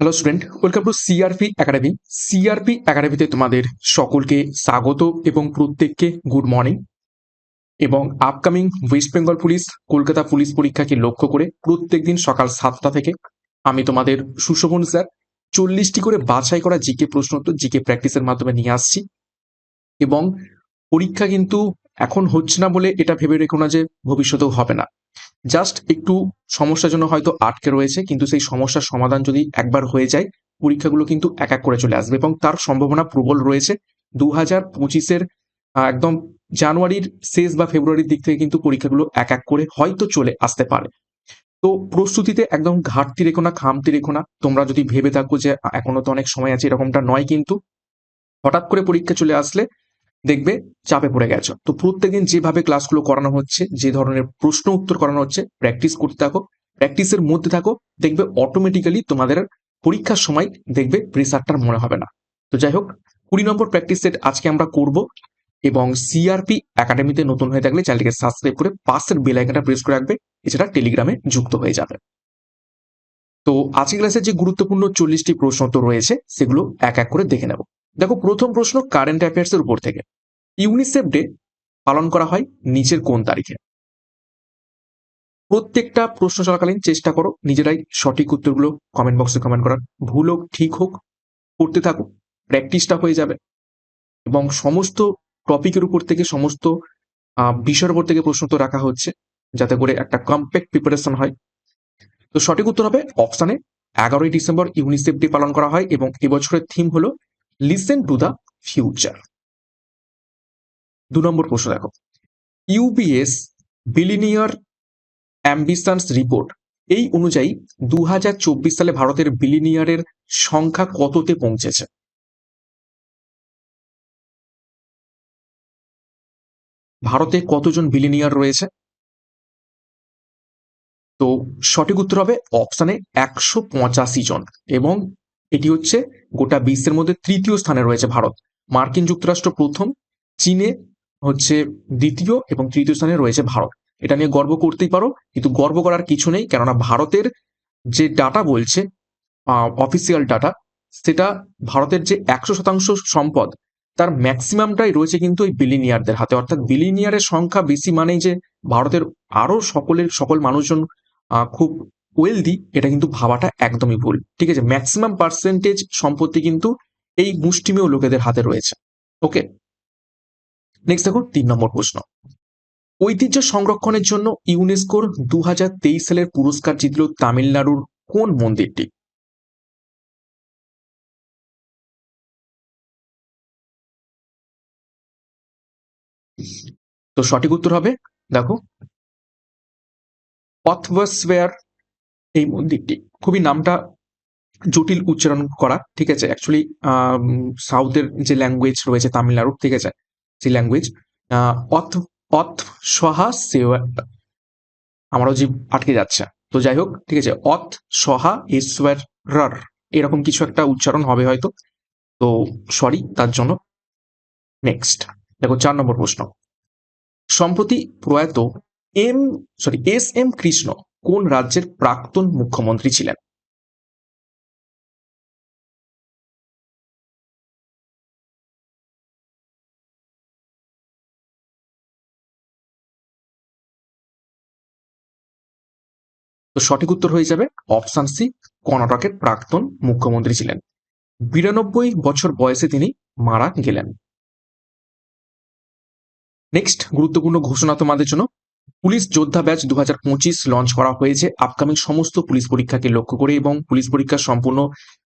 Hello student welcome to CRP academy CRP একাডেমিতে তোমাদের সকলকে স্বাগত এবং প্রত্যেককে গুড মর্নিং এবং upcoming West Bengal police Kolkata police পরীক্ষাকে লক্ষ্য করে প্রত্যেকদিন সকাল সাতটা থেকে আমি তোমাদের সুশোভন স্যার চল্লিশটি করে বাছাই করা জিকে প্রশ্ন উত্তর জিকে প্র্যাকটিসের মাধ্যমে নিয়ে আসছি। এবং পরীক্ষা কিন্তু এখন হচ্ছে না বলে এটা ভেবে রেখো না যে ভবিষ্যতেও হবে না। জাস্ট একটু সমস্যার জন্য হয়তো আটকে রয়েছে, কিন্তু সেই সমস্যার সমাধান যদি একবার হয়ে যায়, পরীক্ষাগুলো কিন্তু এক এক করে চলে আসবে এবং তার সম্ভাবনা প্রবল রয়েছে। দু হাজার পঁচিশের একদম জানুয়ারির শেষ বা ফেব্রুয়ারির দিক থেকে কিন্তু পরীক্ষাগুলো এক এক করে হয়তো চলে আসতে পারে। তো প্রস্তুতিতে একদম ঘাটতি রেখো না, খামতি রেখো না। তোমরা যদি ভেবে থাকো যে এখনও তো অনেক সময় আছে, এরকমটা নয় কিন্তু। হঠাৎ করে পরীক্ষা চলে আসলে দেখবে চাপে পড়ে গেছো। তো প্রত্যেকদিন যেভাবে ক্লাসগুলো করানো হচ্ছে, যে ধরনের প্রশ্ন উত্তর করানো হচ্ছে প্র্যাকটিস করতে থাকো প্র্যাকটিসের মধ্যে থাকো, দেখবে অটোমেটিক্যালি তোমাদের পরীক্ষার সময় দেখবে প্রেসারটার মনে হবে না। তো যাই হোক, কুড়ি নম্বর প্র্যাকটিস সেট আজকে আমরা করব এবং সিআরপি একাডেমিতে নতুন হয়ে থাকলে চ্যানেলটিকে সাবস্ক্রাইব করে পাশের বেল আইকনটা প্রেস করে রাখবে, এছাড়া টেলিগ্রামে যুক্ত হয়ে যাবে। তো আজকে ক্লাসের যে গুরুত্বপূর্ণ চল্লিশটি প্রশ্ন তো রয়েছে, সেগুলো এক এক করে দেখে নেব। দেখো, প্রথম প্রশ্ন কারেন্ট অ্যাফেয়ার্স এর উপর থেকে। ইউনিসেফ ডে পালন করা হয় নিচের কোন তারিখে? প্রত্যেকটা প্রশ্ন চলাকালীন চেষ্টা করো, নিজেরাই সঠিক উত্তরগুলো কমেন্ট বক্সে কমেন্ট করার। ভুল হোক, ঠিক হোক, করতে থাকো প্র্যাকটিসটা হয়ে যাবে। এবং সমস্ত টপিকের উপর থেকে সমস্ত বিষয়ের উপর থেকে প্রশ্ন তো রাখা হচ্ছে, যাতে করে একটা কম্প্যাক্ট প্রিপারেশন হয়। তো সঠিক উত্তর হবে অপশানে এগারোই ডিসেম্বর ইউনিসেফ ডে পালন করা হয় এবং এবছরের থিম হলো লিসেন টু দ্য ফিউচার দু নম্বর প্রশ্ন দেখো। ইউবিএস বিলিনিয়ার অ্যাম্বিশনস রিপোর্ট এই অনুযায়ী দুই হাজার চব্বিশ সালে ভারতের বিলিনিয়ারের সংখ্যা কততে পৌঁছেছে? ভারতে কতজন বিলিনিয়ার রয়েছে? তো সঠিক উত্তর হবে অপশানে একশো পঁচাশি জন এবং এটি হচ্ছে গোটা বিশ্বের মধ্যে তৃতীয় স্থানে রয়েছে ভারত। মার্কিন যুক্তরাষ্ট্র প্রথম, চীনে হচ্ছে দ্বিতীয় এবং তৃতীয় স্থানে রয়েছে ভারত। এটা নিয়ে গর্ব করতেই পারো, কিন্তু গর্ব করার কিছু নেই, কেননা ভারতের যে ডাটা বলছে অফিসিয়াল ডাটা সেটা ভারতের যে একশো শতাংশ সম্পদ, তার ম্যাক্সিমামটাই রয়েছে কিন্তু ওই বিলিনিয়ারদের হাতে। অর্থাৎ বিলিনিয়ারের সংখ্যা বেশি মানেই যে ভারতের আরও সকলের, সকল মানুষজন খুব ওয়েলদি এটা কিন্তু ভাবাটা একদমই ভুল। ঠিক আছে ম্যাক্সিমাম পার্সেন্টেজ সম্পত্তি কিন্তু এই মুষ্টিমেয় লোকেদের হাতে রয়েছে। ওকে নেক্সট দেখো, তিন নম্বর প্রশ্ন। ঐতিহ্য সংরক্ষণের জন্য ইউনেস্কোর দু হাজার তেইশ সালের পুরস্কার জিতল তামিলনাড়ুর কোন মন্দিরটি? তো সঠিক উত্তর হবে, দেখো অথবসওয়ার এই মন্দিরটি। খুবই নামটা জটিল উচ্চারণ করা, ঠিক আছে? অ্যাকচুয়ালি সাউথের যে ল্যাঙ্গুয়েজ রয়েছে তামিলনাড়ুর, ঠিক আছে? যে ল্যাঙ্গুয়েজ অথ অথ সহা আমারও জীব আটকে যাচ্ছে। তো যাই হোক, ঠিক আছে অথ সহা ঈশ্বর এরকম কিছু একটা উচ্চারণ হবে হয়তো। তো সরি তার জন্য নেক্সট দেখো, চার নম্বর প্রশ্ন। সম্প্রতি প্রয়াত M sorry S M Krishna কোন রাজ্যের প্রাক্তন মুখ্যমন্ত্রী ছিলেন? তো সঠিক উত্তর হয়ে যাবে অপশান সি, কর্ণাটকের প্রাক্তন মুখ্যমন্ত্রী ছিলেন। বিরানব্বই বছর বয়সে তিনি মারা গেলেন। নেক্সট গুরুত্বপূর্ণ ঘোষণা তোমাদের জন্য। পুলিশ যোদ্ধা ব্যাচ দু হাজার পঁচিশ লঞ্চ করা হয়েছে। আপকামিং সমস্ত পুলিশ পরীক্ষাকে লক্ষ্য করে এবং পুলিশ পরীক্ষা সম্পূর্ণ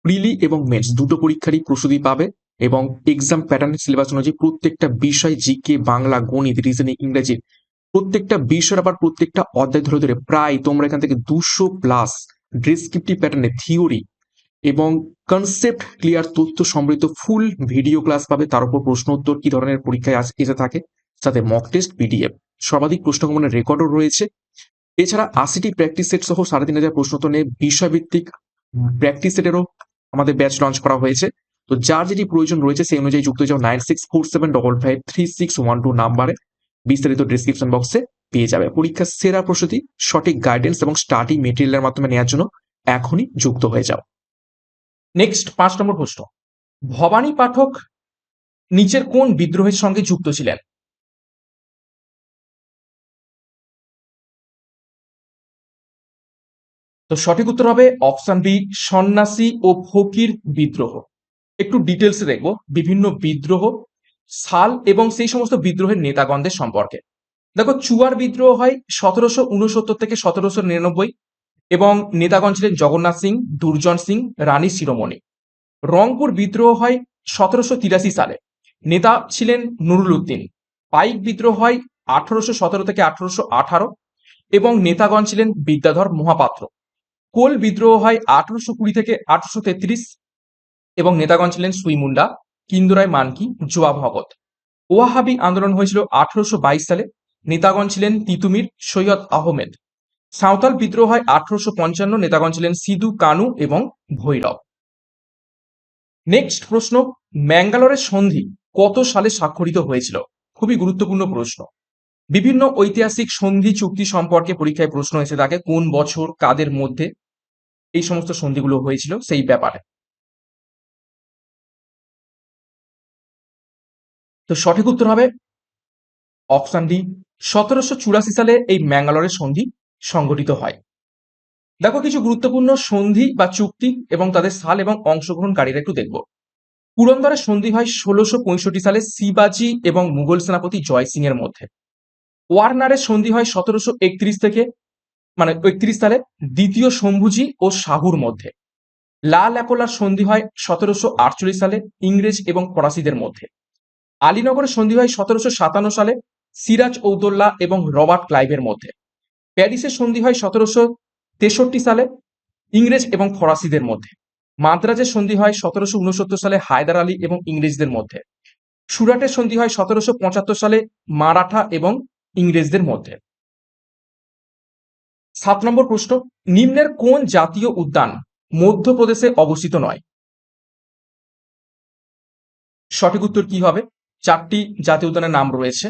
প্রিলি এবং মেন্স দুটো পরীক্ষারই প্রস্তুতি পাবে এবং এক্সাম প্যাটার্ন সিলেবাস অনুযায়ী প্রত্যেকটা বিষয় জিকে, বাংলা, গণিত রিজনিং ইংরেজি প্রত্যেকটা বিষয়ের আবার প্রত্যেকটা অধ্যায় ধরে ধরে প্রায় তোমরা এখান থেকে দুশো প্লাস ডেসক্রিপটিভ প্যাটার্নের থিওরি এবং কনসেপ্ট ক্লিয়ার তথ্য সমৃদ্ধ ফুল ভিডিও ক্লাস পাবে। তার উপর প্রশ্ন উত্তর কি ধরনের পরীক্ষায় এসে থাকে, সাথে মক টেস্ট পিডিএফ সর্বাধিক প্রশ্ন কমনের রেকর্ডও রয়েছে। এছাড়া আশিটি প্র্যাকটিস সেট সহ সাড়ে তিন হাজার প্রশ্ন উত্তর নিয়ে বিষয়ভিত্তিক প্র্যাকটিস সেটেরও আমাদের ব্যাচ লঞ্চ করা হয়েছে। তো যার যেটি প্রয়োজন রয়েছে সেই অনুযায়ী যুক্ত যাও nine six four seven double five three six one two নাম্বারে। বিস্তারিত ডিসক্রিপশন বক্সে পেয়ে যাবে। পরীক্ষার সেরা প্রস্তুতি, সঠিক গাইডেন্স এবং স্টাডি মেটেরিয়ালের মাধ্যমে নেওয়ার জন্য এখনই যুক্ত হয়ে যাও। নেক্সট পাঁচ নম্বর প্রশ্ন। ভবানী পাঠক নিচের কোন বিদ্রোহের সঙ্গে যুক্ত ছিলেন? তো সঠিক উত্তর হবে অপশন বি সন্ন্যাসী ও ফকির বিদ্রোহ। একটু ডিটেলসে দেখব। বিভিন্ন বিদ্রোহ সাল এবং সেই সমস্ত বিদ্রোহের নেতাগণদের সম্পর্কে। দেখো, চুয়ার বিদ্রোহ হয় সতেরোশো উনসত্তর থেকে সতেরোশো নিরানব্বই এবং নেতাগণ ছিলেন জগন্নাথ সিং, দুর্জন সিং, রানী শিরোমণি। রংপুর বিদ্রোহ হয় সতেরোশো তিরাশি সালে। নেতা ছিলেন নুরুল উদ্দিন। পাইক বিদ্রোহ হয় আঠারোশো সতেরো থেকে আঠারোশো আঠারো এবং নেতাগণ ছিলেন বিদ্যাধর মহাপাত্র। কোল বিদ্রোহ হয় আঠারোশো কুড়ি থেকে আঠারোশো তেত্রিশ এবং নেতাগণ ছিলেন সুইমুন্ডা কিন্দুরায় মানকি জোয়া ভগত ওয়াহাবি আন্দোলন হয়েছিল আঠারোশো বাইশ সালে। নেতাগণ ছিলেন তিতুমির, সৈয়দ আহমেদ। সাঁওতাল বিদ্রোহ হয় আঠারোশো পঞ্চান্ন নেতাগণ ছিলেন সিধু, কানু এবং ভৈরব। নেক্সট প্রশ্ন ম্যাঙ্গালোরের সন্ধি কত সালে স্বাক্ষরিত হয়েছিল? খুবই গুরুত্বপূর্ণ প্রশ্ন। বিভিন্ন ঐতিহাসিক সন্ধি চুক্তি সম্পর্কে পরীক্ষায় প্রশ্ন এসে থাকে, কোন বছর, কাদের মধ্যে এই সমস্ত সন্ধিগুলো হয়েছিল সেই ব্যাপারে। তো সঠিক উত্তর হবে অপশন ডি। সতেরোশো চুরাশি সালে এই ম্যাঙ্গালোরের সন্ধি সংগঠিত হয়। দেখো কিছু গুরুত্বপূর্ণ সন্ধি বা চুক্তি এবং তাদের সাল এবং অংশগ্রহণকারীরা একটু দেখব। পুরন্দরের সন্ধি হয় ষোলোশো পঁয়ষট্টি সালে শিবাজি এবং মুঘল সেনাপতি জয় সিং এর মধ্যে। ওয়ার্নারের সন্ধি হয় সতেরোশো একত্রিশ থেকে মানে একত্রিশ সালে দ্বিতীয় শম্ভুজি ও শাহুর মধ্যে। লাল অ্যাপোলার সন্ধি হয় সতেরোশো আটচল্লিশ সালে ইংরেজ এবং ফরাসিদের মধ্যে। আলীনগরের সন্ধি হয় সতেরোশো সাতান্ন সালে সিরাজ ঔদোল্লা এবং রবার্ট ক্লাইভের মধ্যে। প্যারিসের সন্ধি হয় সতেরোশো তেষট্টি সালে ইংরেজ এবং ফরাসিদের মধ্যে। মাদ্রাজের সন্ধি হয় সতেরোশো উনসত্তর সালে হায়দার আলী এবং ইংরেজদের মধ্যে। সুরাটের সন্ধি হয় সতেরোশো পঁচাত্তর সালে মারাঠা এবং ইংরেজদের মধ্যে। সাত নম্বর প্রশ্ন, নিম্নের কোন জাতীয় উদ্যান মধ্যপ্রদেশে অবস্থিত নয়? সঠিক উত্তর কি হবে? চারটি জাতীয় উদ্যানের নাম রয়েছে।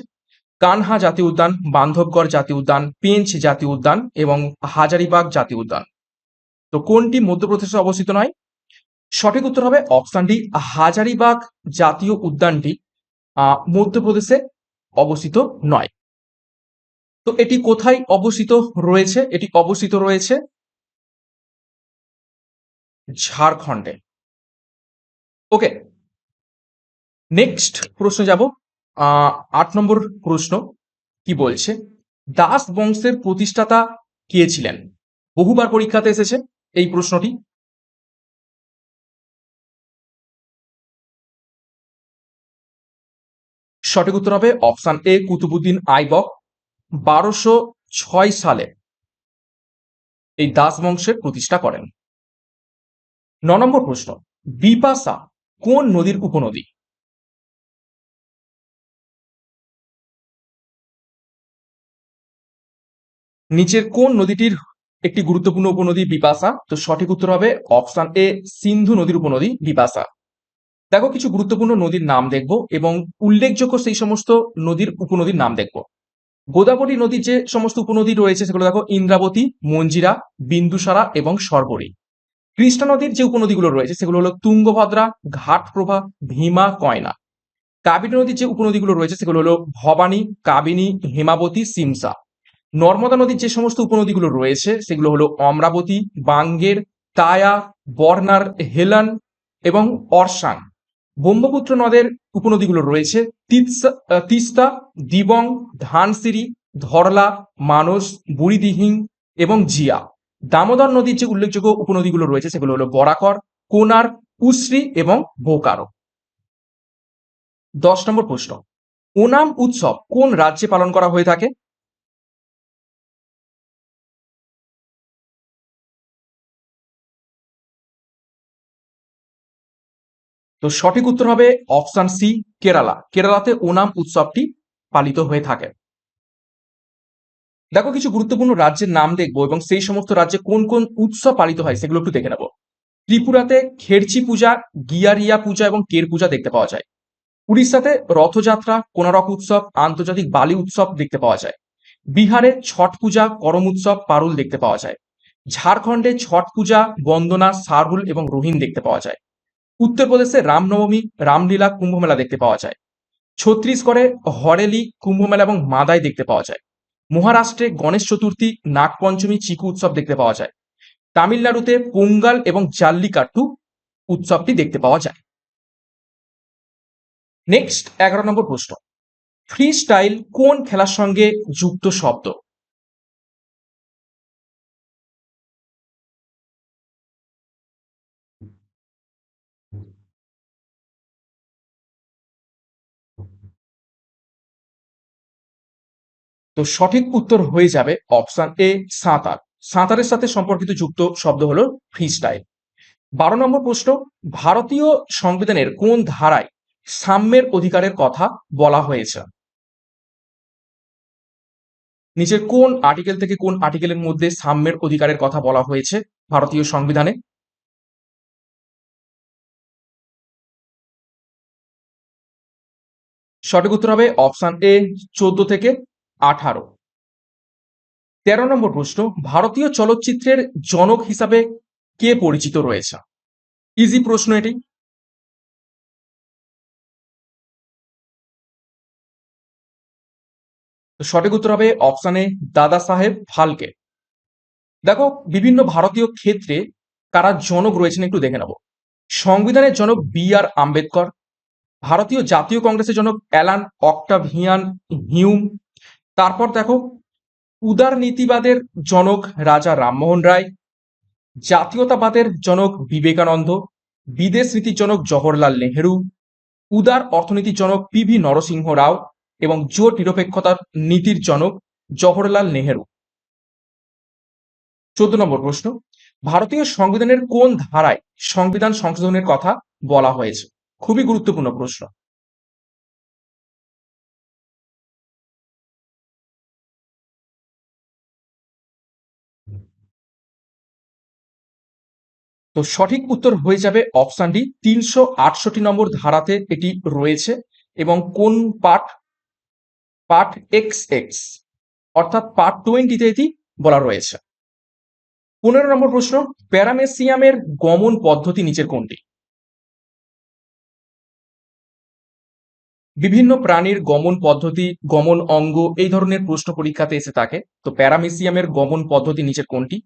কানহা জাতীয় উদ্যান, বান্ধবগড় জাতীয় উদ্যান, পেঞ্চ জাতীয় উদ্যান এবং হাজারিবাগ জাতীয় উদ্যান। তো কোনটি মধ্যপ্রদেশে অবস্থিত নয়? সঠিক উত্তর হবে অপশন ডি, হাজারিবাগ জাতীয় উদ্যানটি মধ্যপ্রদেশে অবস্থিত নয়। তো এটি কোথায় অবস্থিত রয়েছে? এটি অবস্থিত রয়েছে ঝাড়খণ্ডে। ওকে নেক্সট প্রশ্ন যাব। আট নম্বর প্রশ্ন কি বলছে? দাস বংশের প্রতিষ্ঠাতা কে ছিলেন? বহুবার পরীক্ষাতে এসেছে এই প্রশ্নটি। সঠিক উত্তর হবে অপশন এ, কুতুবুদ্দিন আইবক। বারোশো ছয় সালে এই দাস বংশের প্রতিষ্ঠা করেন। ন নম্বর প্রশ্ন, বিপাশা কোন নদীর উপনদী? নিচের কোন নদীটির একটি গুরুত্বপূর্ণ উপনদী বিপাসা তো সঠিক উত্তর হবে অপশন এ, সিন্ধু নদীর উপনদী বিপাসা দেখো, কিছু গুরুত্বপূর্ণ নদীর নাম দেখব এবং উল্লেখযোগ্য সেই সমস্ত নদীর উপনদীর নাম দেখব। গোদাবরী নদীর যে সমস্ত উপনদী রয়েছে, সেগুলো দেখো, ইন্দ্রাবতী, মঞ্জিরা, বিন্দুসারা এবং সরবরী। কৃষ্ণা নদীর যে উপনদীগুলো রয়েছে, সেগুলো হলো তুঙ্গভদ্রা, ঘাটপ্রভা, ভীমা, কয়না। কাবেরী নদীর যে উপনদীগুলো রয়েছে, সেগুলো হলো ভবানী, কাবিনী, হেমাবতী, সিমসা। নর্মদা নদীর যে সমস্ত উপনদীগুলো রয়েছে, সেগুলো হলো অমরাবতী, বাঙ্গের, তায়া, বর্নার, হেলান এবং অর্শান ব্রহ্মপুত্র নদের উপনদীগুলো রয়েছে তিস্তা, দিবং ধানসিরি ধরলা, মানস, বুড়িদিহিং এবং জিয়া। দামোদর নদীর যে উল্লেখযোগ্য উপনদীগুলো রয়েছে, সেগুলো হলো বরাকর, কোনার, উশ্রী এবং বোকারো। দশ নম্বর প্রশ্ন, ওনাম উৎসব কোন রাজ্যে পালন করা হয়ে থাকে? তো সঠিক উত্তর হবে অপশন সি, কেরালা। কেরালাতে ওনাম উৎসবটি পালিত হয়ে থাকে। দেখো, কিছু গুরুত্বপূর্ণ রাজ্যের নাম দেখব এবং সেই সমস্ত রাজ্যে কোন কোন উৎসব পালিত হয় সেগুলো একটু দেখে নেব। ত্রিপুরাতে খেরচি পূজা, গিয়ারিয়া পূজা এবং কের পূজা দেখতে পাওয়া যায়। উড়িষ্যাতে রথযাত্রা কোনারক উৎসব, আন্তর্জাতিক বালি উৎসব দেখতে পাওয়া যায়। বিহারে ছট পূজা, করম উৎসব, পারুল দেখতে পাওয়া যায়। ঝাড়খণ্ডে ছট পূজা, বন্দনা, সারহুল এবং রোহিন দেখতে পাওয়া যায়। উত্তরপ্রদেশে রামনবমী, রামলীলা কুম্ভমেলা দেখতে পাওয়া যায়। ছত্তিশগড়ে হরেলি কুম্ভমেলা এবং মাদাই দেখতে পাওয়া যায়। মহারাষ্ট্রে গণেশ চতুর্থী, নাগপঞ্চমী, চিকু উৎসব দেখতে পাওয়া যায়। তামিলনাড়ুতে পোঙ্গাল এবং জাল্লিকাট্টু উৎসবটি দেখতে পাওয়া যায়। নেক্সট এগারো নম্বর প্রশ্ন। ফ্রি স্টাইল কোন খেলার সঙ্গে যুক্ত শব্দ? তো সঠিক উত্তর হয়ে যাবে অপশন এ সাঁতার। সাঁতারের সাথে সম্পর্কিত যুক্ত শব্দ হলো ফ্রি স্টাইল বারো নম্বর প্রশ্ন, ভারতীয় সংবিধানের কোন ধারায় সাম্যের অধিকারের কথা বলা হয়েছে? নিচের কোন আর্টিকেল থেকে কোন আর্টিকেলের মধ্যে সাম্যের অধিকারের কথা বলা হয়েছে ভারতীয় সংবিধানে? সঠিক উত্তর হবে অপশন এ চোদ্দ থেকে আঠারো। তেরো নম্বর প্রশ্ন, ভারতীয় চলচ্চিত্রের জনক হিসাবে কে পরিচিত রয়েছে? ইজি প্রশ্ন এটি। সঠিক উত্তর হবে অপশানে দাদা সাহেব ফালকে। দেখো, বিভিন্ন ভারতীয় ক্ষেত্রে কারা জনক রয়েছেন একটু দেখে নেব। সংবিধানের জনক বি আর আম্বেদকর, ভারতীয় জাতীয় কংগ্রেসের জনক অ্যালান অক্টাভিয়ান হিউম তারপর দেখো উদারনীতিবাদের জনক রাজা রামমোহন রায়, জাতীয়তাবাদের জনক বিবেকানন্দ, বিদেশ নীতির জনক জওহরলাল নেহেরু, উদার অর্থনীতির জনক পি ভি নরসিংহ রাও এবং জোট নিরপেক্ষতার নীতির জনক জওহরলাল নেহেরু। চোদ্দ নম্বর প্রশ্ন, ভারতীয় সংবিধানের কোন ধারায় সংবিধান সংশোধনের কথা বলা হয়েছে? খুবই গুরুত্বপূর্ণ প্রশ্ন। তো সঠিক উত্তর হয়ে যাবে অপশন ডি তিনশো আটষট্টি নম্বর ধারাতে এটি রয়েছে এবং কোন পার্ট পার্ট এক্স এক্স অর্থাৎ পার্ট টোয়েন্টিতে এটি বলা রয়েছে। পনেরো নম্বর প্রশ্ন, প্যারামেসিয়ামের গমন পদ্ধতি নিচের কোনটি? বিভিন্ন প্রাণীর গমন পদ্ধতি, গমন অঙ্গ এই ধরনের প্রশ্ন পরীক্ষাতে এসে থাকে। তো প্যারামেসিয়ামের গমন পদ্ধতি নিচের কোনটি?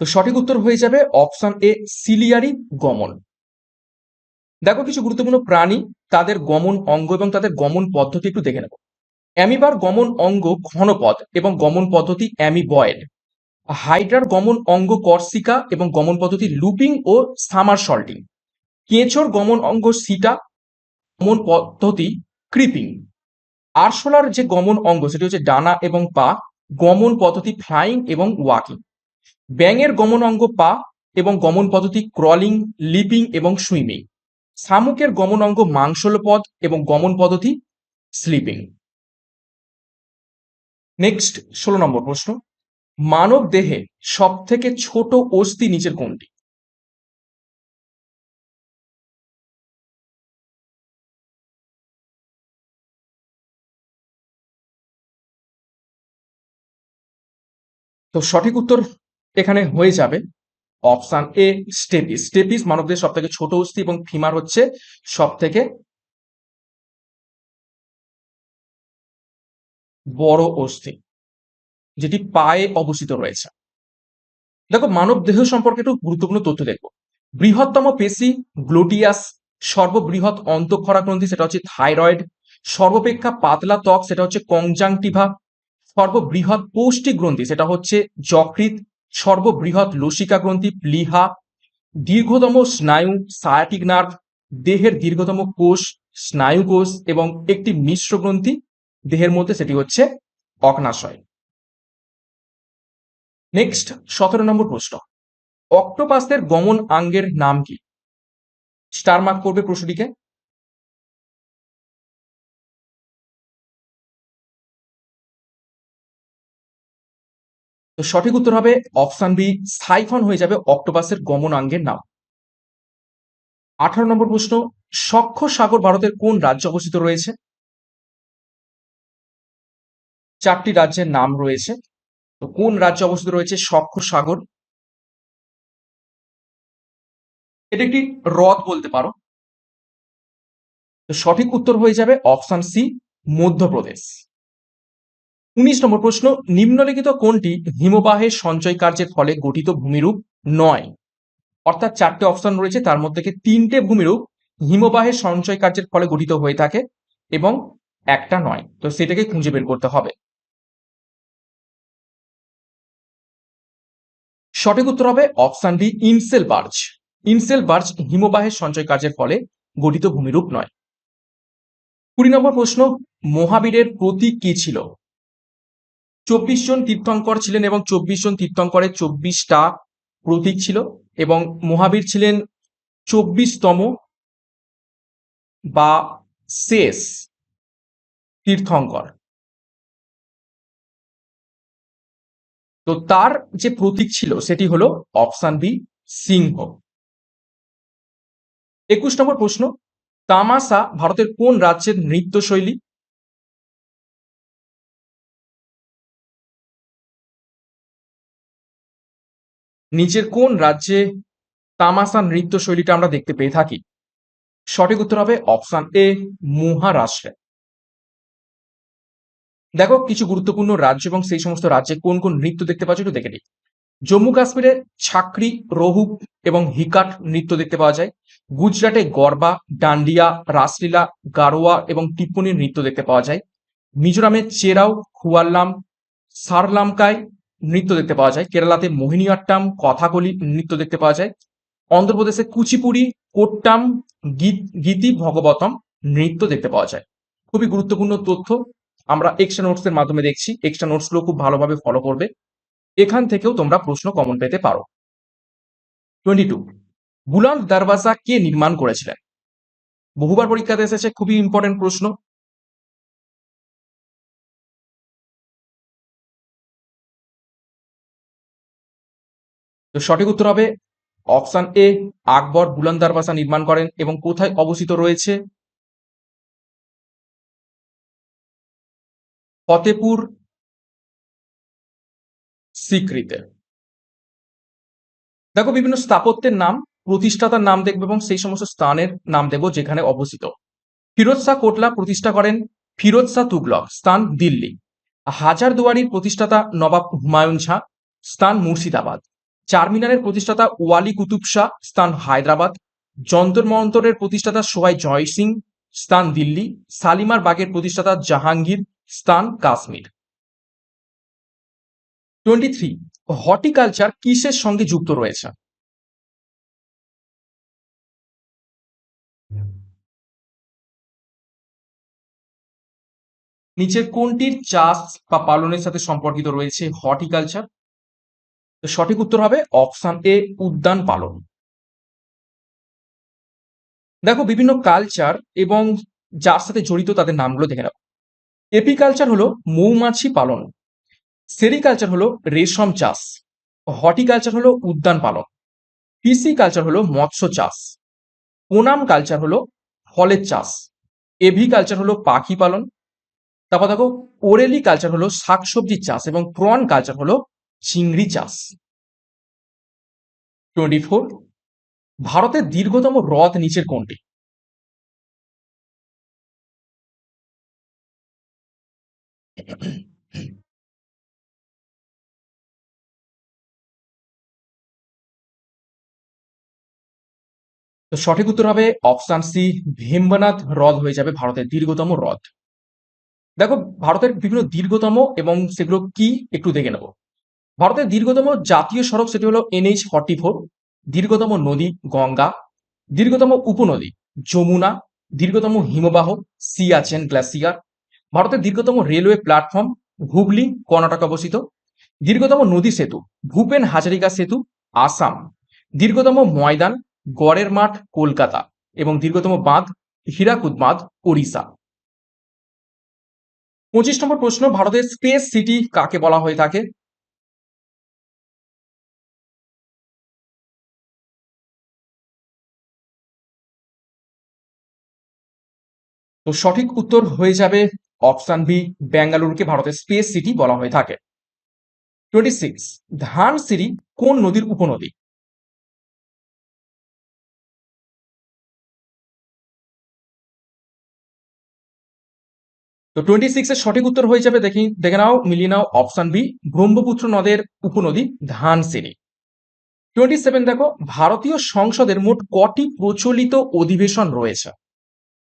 তো সঠিক উত্তর হয়ে যাবে অপশন এ সিলিয়ারি গমন। দেখো কিছু গুরুত্বপূর্ণ প্রাণী, তাদের গমন অঙ্গ এবং তাদের গমন পদ্ধতি একটু দেখে নেব। অ্যামিবার গমন অঙ্গ ঘনপথ এবং গমন পদ্ধতি অ্যামিবয়েড। হাইড্রার গমন অঙ্গ কর্সিকা এবং গমন পদ্ধতি লুপিং ও সামার সল্টিং। কেঁচোর গমন অঙ্গ সিটা, গমন পদ্ধতি ক্রিপিং। আরশোলার যে গমন অঙ্গ, সেটি হচ্ছে ডানা এবং পা, গমন পদ্ধতি ফ্লাইং এবং ওয়াকিং। ব্যাঙের গমন অঙ্গ পা এবং গমন পদ্ধতি ক্রলিং লিপিং এবং সুইমিং শামুকের গমন অঙ্গ মাংসল পথ এবং গমন পদ্ধতি স্লিপিং নেক্সট ষোলো নম্বর প্রশ্ন। মানব দেহে সব থেকে ছোট অস্থি নিচের কোনটি? তো সঠিক উত্তর এখানে হয়ে যাবে অপশান এ, স্টেপিস। স্টেপিস মানবদের সব থেকে ছোট অস্থি এবং ফিমার হচ্ছে সব থেকে বড় অস্থি, যেটি পায়ে অবস্থিত রয়েছে। দেখো, মানব দেহ সম্পর্কে একটু গুরুত্বপূর্ণ তথ্য দেখব। বৃহত্তম পেশি গ্লোটিয়াস, সর্ববৃহৎ অন্তঃক্ষরা গ্রন্থি সেটা হচ্ছে থাইরয়েড, সর্বপেক্ষা পাতলা ত্বক, সেটা হচ্ছে কংজাংটিভা সর্ববৃহৎ পৌষ্টিক গ্রন্থি, সেটা হচ্ছে যকৃত সর্ববৃহৎ লসিকা গ্রন্থি প্লিহা, দীর্ঘতম স্নায়ু সায়াটিক নার্ভ, দেহের দীর্ঘতম কোষ স্নায়ু কোষ এবং একটি মিশ্র গ্রন্থি, দেহের মধ্যে সেটি হচ্ছে অগ্নাশয়। নেক্সট সতেরো নম্বর প্রশ্ন। অক্টোপাসের গমন আঙ্গের নাম কি? স্টার মার্ক করবে প্রশ্নটিকে। তো সঠিক উত্তর হবে অপশন বি সাইফন হয়ে যাবে অক্টোপাসের গমনাঙ্গের নাম। আঠারো নম্বর প্রশ্ন সখ্য সাগর ভারতের কোন রাজ্যে অবস্থিত রয়েছে? চারটি রাজ্যের নাম রয়েছে। তো কোন রাজ্যে অবস্থিত রয়েছে সখ্য সাগর? এটা একটি হ্রদ বলতে পারো। তো সঠিক উত্তর হয়ে যাবে অপশন সি, মধ্যপ্রদেশ। উনিশ নম্বর প্রশ্ন, নিম্নলিখিত কোনটি হিমবাহের সঞ্চয় কার্যের ফলে গঠিত ভূমিরূপ নয়? অর্থাৎ চারটে অপশন রয়েছে, তার মধ্যে থেকে তিনটে ভূমিরূপ হিমবাহের সঞ্চয় কার্যের ফলে গঠিত হয়ে থাকে এবং একটা নয়। তো সেটাকে খুঁজে বের করতে হবে। সঠিক উত্তর হবে option B inselberg. Inselberg হিমবাহের সঞ্চয় কার্যের ফলে গঠিত ভূমিরূপ নয়। কুড়ি নম্বর প্রশ্ন, মহাবীরের প্রতীক কি ছিল? চব্বিশ জন তীর্থঙ্কর ছিলেন এবং চব্বিশ জন তীর্থঙ্করের চব্বিশটা প্রতীক ছিল এবং মহাবীর ছিলেন চব্বিশতম বা শেষ তীর্থঙ্কর। তো তার যে প্রতীক ছিল সেটি হলো অপশান বি, সিংহ। একুশ নম্বর প্রশ্ন, তামাশা ভারতের কোন রাজ্যের নৃত্যশৈলী? নিচের কোন রাজ্যে তামাসা নৃত্যশৈলীটা আমরা দেখতে পেয়ে থাকি? সঠিক উত্তর হবে অপশন এ, মহারাষ্ট্রে। দেখো, কিছু গুরুত্বপূর্ণ রাজ্য এবং সেই সমস্ত রাজ্যে কোন কোন নৃত্য দেখতে পাচ্ছ একটু দেখে নিই। জম্মু কাশ্মীরে ছাকরি রহুক এবং হিকাট নৃত্য দেখতে পাওয়া যায়। গুজরাটে গরবা, ডান্ডিয়া, রাসলীলা, গারোয়া এবং টিপ্পনির নৃত্য দেখতে পাওয়া যায়। মিজোরামে চেরাও, খুয়াল্লাম সারলামকায় নৃত্য দেখতে পাওয়া যায়। কেরালাতে মোহিনীআট্টাম কথাকলি নৃত্য দেখতে পাওয়া যায়। অন্ধ্রপ্রদেশে কুচিপুড়ি, কোট্টাম, গীত, গীতি, ভগবতম নৃত্য দেখতে পাওয়া যায়। খুবই গুরুত্বপূর্ণ তথ্য। আমরা এক্সট্রা নোটস এর মাধ্যমে দেখছি। এক্সট্রা নোটসগুলো খুব ভালোভাবে ফলো করবে। এখান থেকেও তোমরা প্রশ্ন কমন পেতে পারো। টোয়েন্টি টু বুলান্দ দরওয়াজা কে নির্মাণ করেছিলেন? বহুবার পরীক্ষাতে এসেছে, খুবই ইম্পর্টেন্ট প্রশ্ন। তো সঠিক উত্তর হবে অপশন এ, আকবর বুলন্দ দরওয়াজা নির্মাণ করেন এবং কোথায় অবস্থিত রয়েছে? ফতেপুর স্বীকৃতে দেখো, বিভিন্ন স্থাপত্যের নাম, প্রতিষ্ঠাতার নাম দেখবে এবং সেই সমস্ত স্থানের নাম দেব যেখানে অবস্থিত। ফিরোজ শাহ কোটলা প্রতিষ্ঠা করেন ফিরোজ শাহ তুগলক, স্থান দিল্লি। হাজার দুয়ারির প্রতিষ্ঠাতা নবাব হুমায়ুন শাহ, স্থান মুর্শিদাবাদ। চারমিনারের প্রতিষ্ঠাতা ওয়ালি কুতুব শাহ, স্থান হায়দ্রাবাদ। যন্তর মন্তরের প্রতিষ্ঠাতা সোহাই জয় সিং, স্থান দিল্লি। সালিমার বাগের প্রতিষ্ঠাতা জাহাঙ্গীর, স্থান কাশ্মীর। টোয়েন্টি থ্রি, হর্টিকালচার কিসের সঙ্গে যুক্ত রয়েছে? নিচের কোনটির চাষ বা পালনের সাথে সম্পর্কিত রয়েছে হর্টিকালচার? তো সঠিক উত্তর হবে অপশন এ উদ্যান পালন। দেখো বিভিন্ন কালচার এবং যার সাথে জড়িত তাদের নামগুলো দেখে নাও। এপিকালচার হলো মৌমাছি পালন, সেরিকালচার হলো রেশম চাষ, হর্টিকালচার হলো উদ্যান পালন পিসি কালচার হলো মৎস্য চাষ ওনাম কালচার হলো ফলের চাষ এভি কালচার হলো পাখি পালন, তারপর দেখো ওরেলি কালচার হলো শাকসবজির চাষ এবং প্রন কালচার হলো চিংড়ি চাষ। টোয়েন্টি ফোর ভারতের দীর্ঘতম হ্রদ নিচের কোনটি? সঠিক উত্তর হবে অপশন সি ভীমবানাথ হ্রদ হয়ে যাবে ভারতের দীর্ঘতম হ্রদ। দেখো, ভারতের বিভিন্ন দীর্ঘতম এবং সেগুলো কি? একটু দেখে নেব। ভারতের দীর্ঘতম জাতীয় সড়ক সেটি হলো এনএইচ ফর্টি ফোর, দীর্ঘতম নদী গঙ্গা, দীর্ঘতম উপনদী যমুনা, দীর্ঘতম হিমবাহ সিয়াচেন গ্লাসিয়ার, ভারতের দীর্ঘতম রেলওয়ে প্ল্যাটফর্ম হুগলি, কর্ণাটক অবস্থিত, দীর্ঘতম নদী সেতু ভূপেন হাজারিকা সেতু আসাম, দীর্ঘতম ময়দান গড়ের মাঠ কলকাতা এবং দীর্ঘতম বাঁধ হীরাকুদ বাঁধ ওড়িশা। পঁচিশ নম্বর প্রশ্ন, ভারতের স্পেস সিটি কাকে বলা হয়ে থাকে? তো সঠিক উত্তর হয়ে যাবে অপশন বি, বেঙ্গালুরুকে ভারতের স্পেস সিটি বলা হয়ে থাকে। টোয়েন্টি সিক্স ধানসিরি কোন নদীর উপনদী? তো টোয়েন্টি সিক্স এর সঠিক উত্তর হয়ে যাবে, দেখি, দেখে নাও, মিলিয়ে নাও, অপশন বি, ব্রহ্মপুত্র নদের উপনদী ধানসিরি টোয়েন্টি সেভেন দেখো, ভারতীয় সংসদের মোট কটি প্রচলিত অধিবেশন রয়েছে।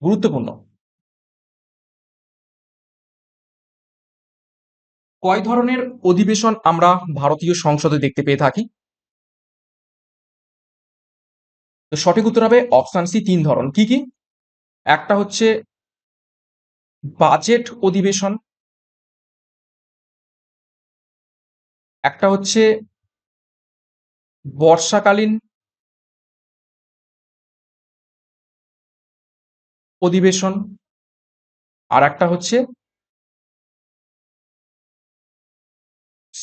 গুরুত্বপূর্ণ। কয় ধরনের অধিবেশন আমরা ভারতীয় সংসদে দেখতে পেয়ে থাকি? তো সঠিক উত্তর হবে অপশন সি তিন ধরন। কি কি? একটা হচ্ছে বাজেট অধিবেশন। একটা হচ্ছে বর্ষাকালীন অধিবেশন। আর একটা হচ্ছে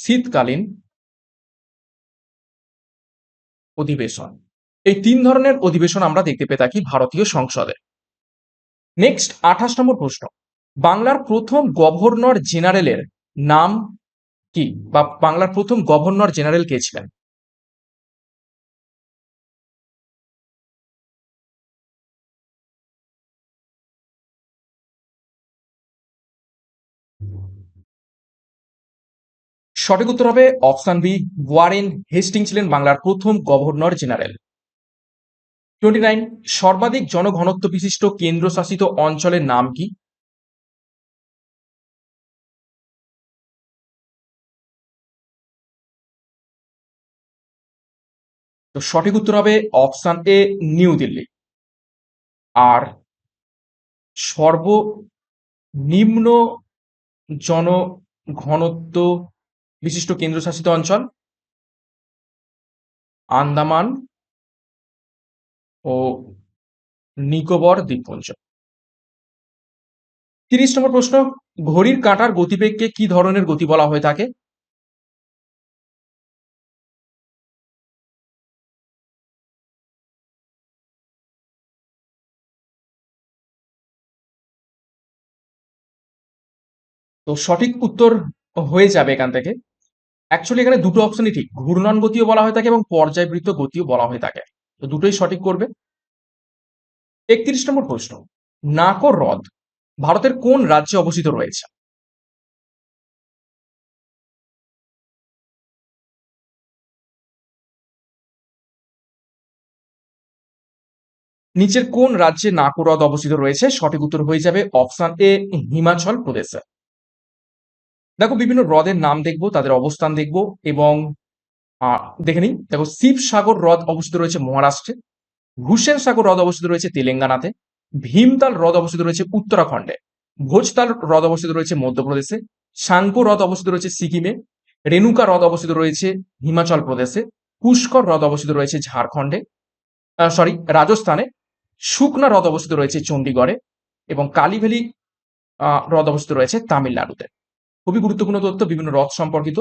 শীতকালীন অধিবেশন। এই তিন ধরনের অধিবেশন আমরা দেখতে পেয়ে থাকি ভারতীয় সংসদে। নেক্সট আঠাশ নম্বর প্রশ্ন। বাংলার প্রথম গভর্নর জেনারেলের নাম কি? বা বাংলার প্রথম গভর্নর জেনারেল কে ছিলেন? সঠিক উত্তর হবে অপশন বি, ওয়ারেন হেস্টিং ছিলেন বাংলার প্রথম গভর্নর জেনারেল। টোয়েন্টি নাইন, সর্বাধিক জনঘনত্ব বিশিষ্ট কেন্দ্রশাসিত অঞ্চলের নাম কি? তো সঠিক উত্তর হবে অপশান এ, নিউ দিল্লি। আর সর্বনিম্ন জনঘনত্ব বিশিষ্ট কেন্দ্রশাসিত অঞ্চল, আন্দামান ও নিকোবর দ্বীপপুঞ্জ। তিরিশ নম্বর প্রশ্ন, ঘড়ির কাঁটার গতিবেগকে কি ধরনের গতি বলা হয়ে থাকে? তো সঠিক উত্তর হয়ে যাবে এখান থেকে। অ্যাকচুয়ালি এখানে দুটো অপশনই ঠিক। ঘূর্ণন গতিও বলা হয়ে থাকে এবং পর্যায়বৃত্ত গতিও বলা হয়ে থাকে। তো দুটোই সঠিক করবে। একত্রিশ নম্বর প্রশ্ন। নাকর হ্রদ ভারতের কোন রাজ্যে অবস্থিত রয়েছে? নিচের কোন রাজ্যে নাকর হ্রদ অবস্থিত রয়েছে? সঠিক উত্তর হয়ে যাবে অপশন এ, হিমাচল প্রদেশে। দেখো, বিভিন্ন হ্রদের নাম দেখব, তাদের অবস্থান দেখব এবং দেখে নিই। দেখো, শিবসাগর হ্রদ অবস্থিত রয়েছে মহারাষ্ট্রে হুসেন সাগর হ্রদ অবস্থিত রয়েছে তেলেঙ্গানাতে, ভীমতাল হ্রদ অবস্থিত রয়েছে উত্তরাখণ্ডে, ভোজতাল হ্রদ অবস্থিত রয়েছে মধ্যপ্রদেশে সাংপো হ্রদ অবস্থিত রয়েছে সিকিমে, রেণুকা হ্রদ অবস্থিত রয়েছে হিমাচল প্রদেশে, পুষ্কর হ্রদ অবস্থিত রয়েছে ঝাড়খণ্ডে সরি, রাজস্থানে, শুকনা হ্রদ অবস্থিত রয়েছে চণ্ডীগড়ে এবং কালীভ্যালি হ্রদ অবস্থিত রয়েছে তামিলনাড়ুতে। খুবই গুরুত্বপূর্ণ তথ্য, বিভিন্ন হ্রদ সম্পর্কিত।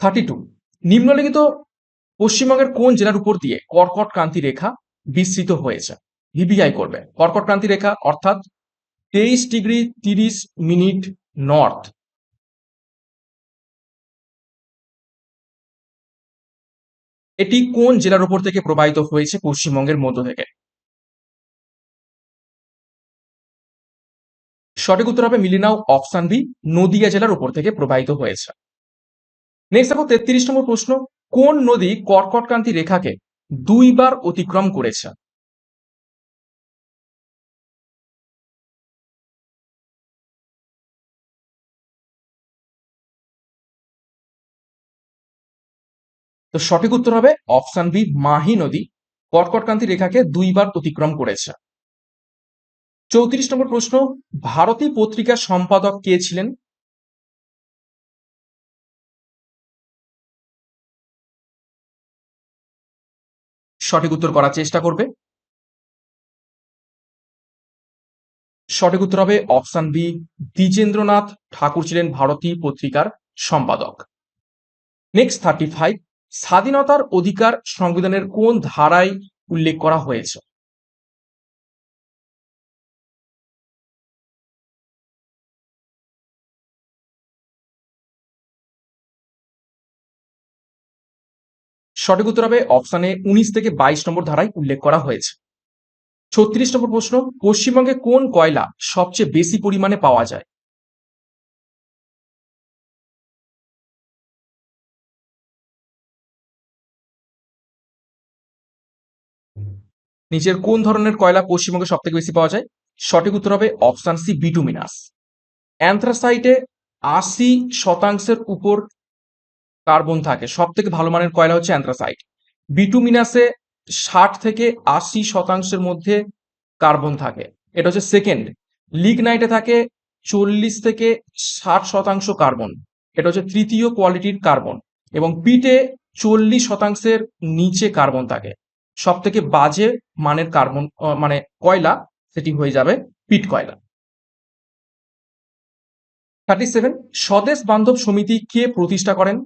থার্টি টু নিম্নলিখিত পশ্চিমবঙ্গের কোন জেলার উপর দিয়ে কর্কট ক্রান্তি রেখা বিস্তৃত হয়েছে? ভিবিআই করবে। কর্কট ক্রান্তি রেখা, অর্থাৎ তেইশ ডিগ্রি তিরিশ মিনিট নর্থ। এটি কোন জেলার উপর থেকে প্রবাহিত হয়েছে পশ্চিমবঙ্গের মধ্য থেকে? সঠিক উত্তর হবে মিলিনাও নাও অপশন বি, নদিয়া জেলার উপর থেকে প্রবাহিত হয়েছে। নেক্সট দেখো তেত্রিশ নম্বর প্রশ্ন, কোন নদী কর্কটক্রান্তি রেখাকে দুইবার অতিক্রম করেছে? তো সঠিক উত্তর হবে অপশন বি, মাহি নদী কর্কটক্রান্তি রেখাকে দুইবার অতিক্রম করেছে। চৌত্রিশ নম্বর প্রশ্ন ভারতী পত্রিকার সম্পাদক কে ছিলেন? সঠিক উত্তর করার চেষ্টা করবে। সঠিক উত্তর হবে অপশন বি, দ্বিজেন্দ্রনাথ ঠাকুর ছিলেন ভারতী পত্রিকার সম্পাদক। নেক্সট থার্টি ফাইভ স্বাধীনতার অধিকার সংবিধানের কোন ধারায় উল্লেখ করা হয়েছে? সঠিক উত্তর হবে অপশানে উনিশ থেকে বাইশ নম্বর ধারায় উল্লেখ করা হয়েছে। ছত্রিশ নম্বর প্রশ্ন, পশ্চিমবঙ্গে কোন কয়লা সবচেয়ে বেশি পরিমাণে পাওয়া যায়? নিচের কোন ধরনের কয়লা পশ্চিমবঙ্গে সব থেকে বেশি পাওয়া যায়? সঠিক উত্তর হবে অপশান সি বিটুমিনাস অ্যান্থ্রাসাইটে আশি শতাংশের উপর কার্বন থাকে। সব থেকে ভালো মানের কয়লা হচ্ছে অ্যান্থ্রাসাইট। বিটুমিনাসে ষাট থেকে আশি শতাংশের মধ্যে কার্বন থাকে। এটা হচ্ছে সেকেন্ড। লিগনাইটে থাকে চল্লিশ থেকে ষাট শতাংশ কার্বন। এটা হচ্ছে তৃতীয় কোয়ালিটির কার্বন। এবং পিটে চল্লিশ শতাংশের নিচে কার্বন থাকে। সব থেকে বাজে মানের কার্বন মানে কয়লা, সেটি হয়ে যাবে পিট কয়লা। থার্টি সেভেন, স্বদেশ বান্ধব সমিতি কে প্রতিষ্ঠা করেন?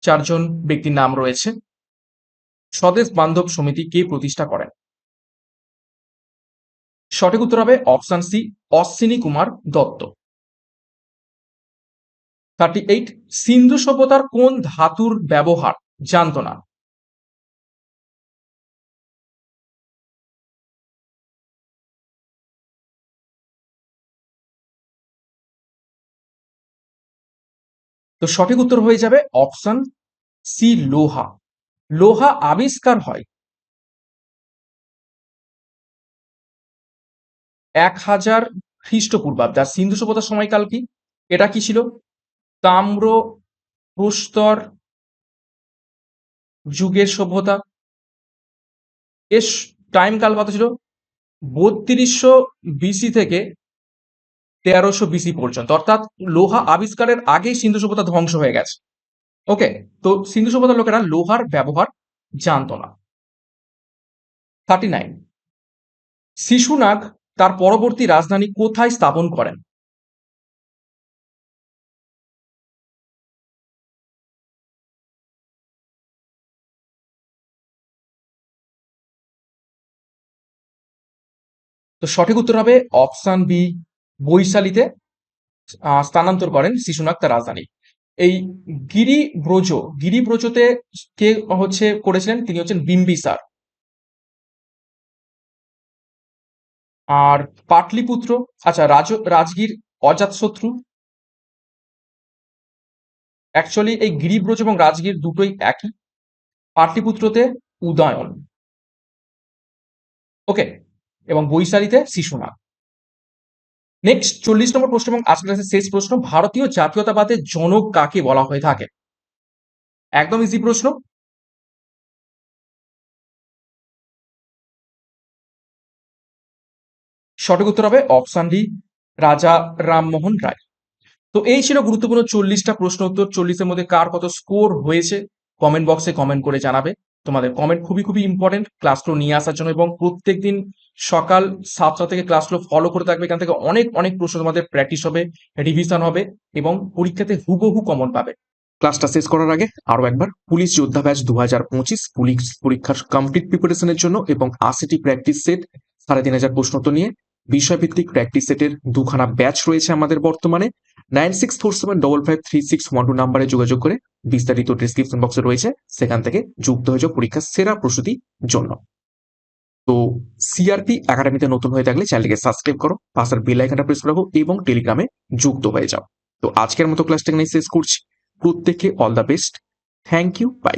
চারজন ব্যক্তির নাম রয়েছে। স্বদেশ বান্ধব সমিতি কে প্রতিষ্ঠা করেন? সঠিক উত্তর হবে option C, Ashwini Kumar Dutta. Thirty eight Sindhu সভ্যতার কোন ধাতুর ব্যবহার? জানত না। তো সঠিক উত্তর হয়ে যাবে অপশন সি, লোহা। লোহা আবিষ্কার হয় এক হাজার খ্রিস্টপূর্বাব্দ। আর সিন্ধু সভ্যতার সময়কাল কি? এটা কি ছিল? তাম্র প্রস্তর যুগের সভ্যতা। এর টাইম কাল কত ছিল? বত্রিশশো বিসি থেকে তেরোশো বিসি পর্যন্ত। অর্থাৎ লোহা আবিষ্কারের আগেই সিন্ধু সভ্যতা ধ্বংস হয়ে গেছে। ওকে, তো সিন্ধু সভ্যতার লোকেরা লোহার ব্যবহার জানতো না। থার্টি নাইন শিশুনাগ তার পরবর্তী রাজধানী কোথায় স্থাপন করেন? তো সঠিক উত্তর হবে অপশন বি বৈশালীতে স্থানান্তর করেন শিশুনাগ তার রাজধানী। এই গিরি ব্রজ, গিরি ব্রজতে কে হচ্ছে করেছিলেন? তিনি হচ্ছেন বিম্বিসার আর পাটলিপুত্র আচ্ছা রাজ, রাজগীর অজাতশত্রু অ্যাকচুয়ালি এই গিরিব্রজ এবং রাজগীর দুটোই একই। পাটলিপুত্রতে উদয়ন। ওকে এবং বৈশালীতে শিশুনাগ নেক্সট চল্লিশ নম্বর প্রশ্ন এবং আজকের ক্লাসের শেষ প্রশ্ন, ভারতীয় জাতীয়তাবাদের জনক কাকে বলা হয়ে থাকে? একদম ইজি প্রশ্ন। সঠিক উত্তর হবে অপশন ডি রাজা রামমোহন রায়। তো এই ছিল গুরুত্বপূর্ণ চল্লিশটা প্রশ্ন উত্তর। চল্লিশের মধ্যে কার কত স্কোর হয়েছে? কমেন্ট বক্সে কমেন্ট করে জানাবে। তোমাদের কমেন্ট খুবই খুবই ইম্পর্টেন্ট ক্লাসগুলো নিয়ে আসার জন্য এবং প্রত্যেকদিন সকাল সাতটা থেকে ক্লাসগুলো ফলো করে থাকবে। এখান থেকে অনেক অনেক প্রশ্ন তোমাদের প্র্যাকটিস হবে রিভিশন হবে এবং পরীক্ষাতে হুবহু কমন পাবে। ক্লাসটা শেষ করার আগে আরও একবার, পুলিশ যোদ্ধা ব্যাচ দু হাজার পঁচিশ, পুলিশ পরীক্ষার কমপ্লিট প্রিপারেশনের জন্য এবং আশিটি প্র্যাকটিস সেট সাড়ে তিন হাজার প্রশ্ন তো নিয়ে বিষয়ভিত্তিক প্র্যাকটিস সেটের দুখানা ব্যাচ রয়েছে আমাদের বর্তমানে। Nine six four seven double five three six one two নাম্বারে যোগাযোগ করে বিস্তারিত ডিসক্রিপশন বক্সে রয়েছে। সেখান থেকে যুক্ত হয়ে যাও পরীক্ষার সেরা প্রস্তুতির জন্য। তো সিআরপি একাডেমিতে নতুন হয়ে থাকলে চ্যানেলকে সাবস্ক্রাইব করো, পাশের বেল আইকনটা প্রেস রাখো এবং টেলিগ্রামে যুক্ত হয়ে যাও। তো আজকের মতো ক্লাসটা এখানে শেষ করছি। প্রত্যেককে all the best thank you bye